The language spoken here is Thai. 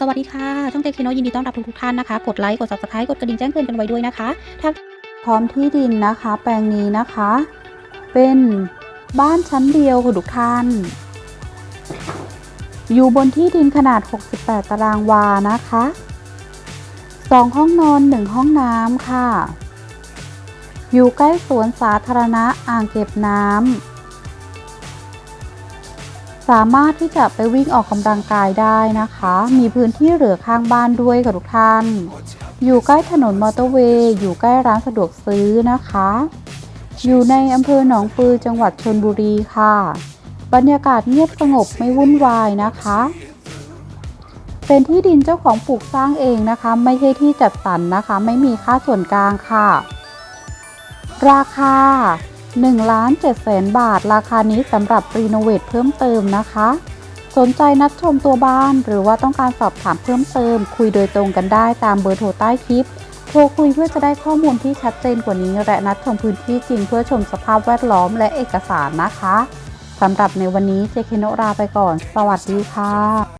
สวัสดีค่ะ ช่องเจคโนยินดีต้อนรับทุกทุกท่านนะคะ กดไลค์ กด subscribe กดกระดิ่งแจ้งเตือนกันไว้ด้วยนะคะถ้าพร้อมที่ดินนะคะ แปลงนี้นะคะ เป็นบ้านชั้นเดียวค่ะทุกท่าน อยู่บนที่ดินขนาด 68 ตารางวานะคะ 2 ห้องนอน 1 ห้องน้ำค่ะ อยู่ใกล้สวนสาธารณะอ่างเก็บน้ำ สามารถที่จะไปวิ่งออกกำลังกายได้นะคะ มีพื้นที่เหลือข้างบ้านด้วยค่ะทุกท่าน อยู่ใกล้ถนนมอเตอร์เวย์ อยู่ใกล้ร้านสะดวกซื้อนะคะ อยู่ในอำเภอหนองปือจังหวัดชนบุรีค่ะ บรรยากาศเงียบสงบไม่วุ่นวายนะคะ เป็นที่ดินเจ้าของปลูกสร้างเองนะคะ ไม่ใช่ที่จัดสรรนะคะ ไม่มีค่าส่วนกลางค่ะ ราคา 1ล้าน7แสนบาท ราคานี้สำหรับรีโนเวทเพิ่มเติมนะคะ สนใจนัดชมตัวบ้าน หรือว่าต้องการสอบถามเพิ่มเติม คุยโดยตรงกันได้ตามเบอร์โทรใต้คลิป โทรคุยเพื่อจะได้ข้อมูลที่ชัดเจนกว่านี้ และนัดชมพื้นที่จริงเพื่อชมสภาพแวดล้อมและเอกสารนะคะสำหรับในวันนี้เจเคโนราไปก่อน สวัสดีค่ะ